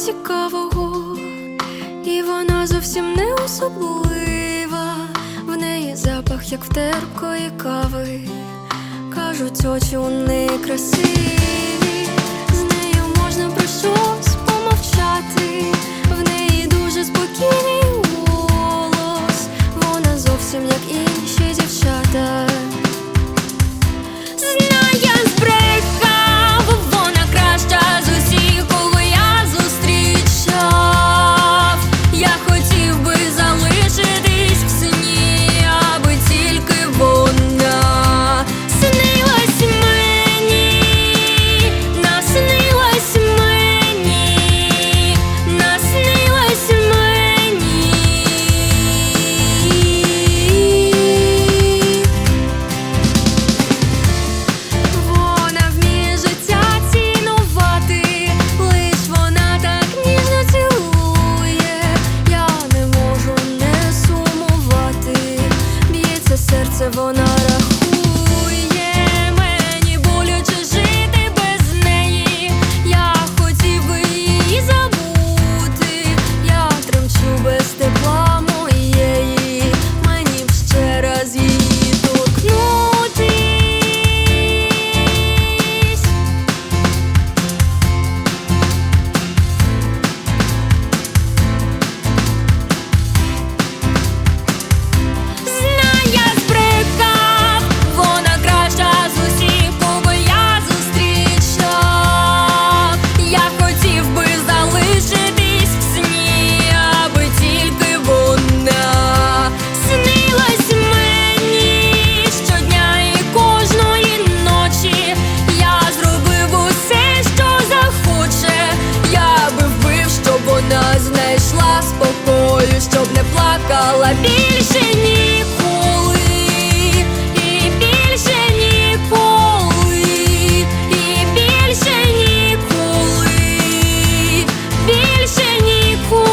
цікавого, і вона зовсім не особлива. В неї запах, як в терпкої кави. Кажуть, очі у неї красиві, з нею можна про щось помовчати. В неї дуже спокійний голос, вона зовсім як інші дівчата. Серце, вона плакала більше ніколи, і більше ніколи, і більше ніколи, більше ніколи.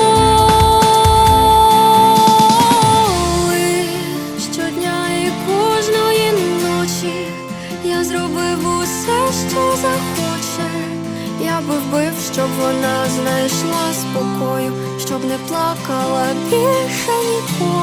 Щодня і кожної ночі я зробив усе, що захоче. Би вбив, щоб вона знайшла спокою, щоб не плакала більше ніколи.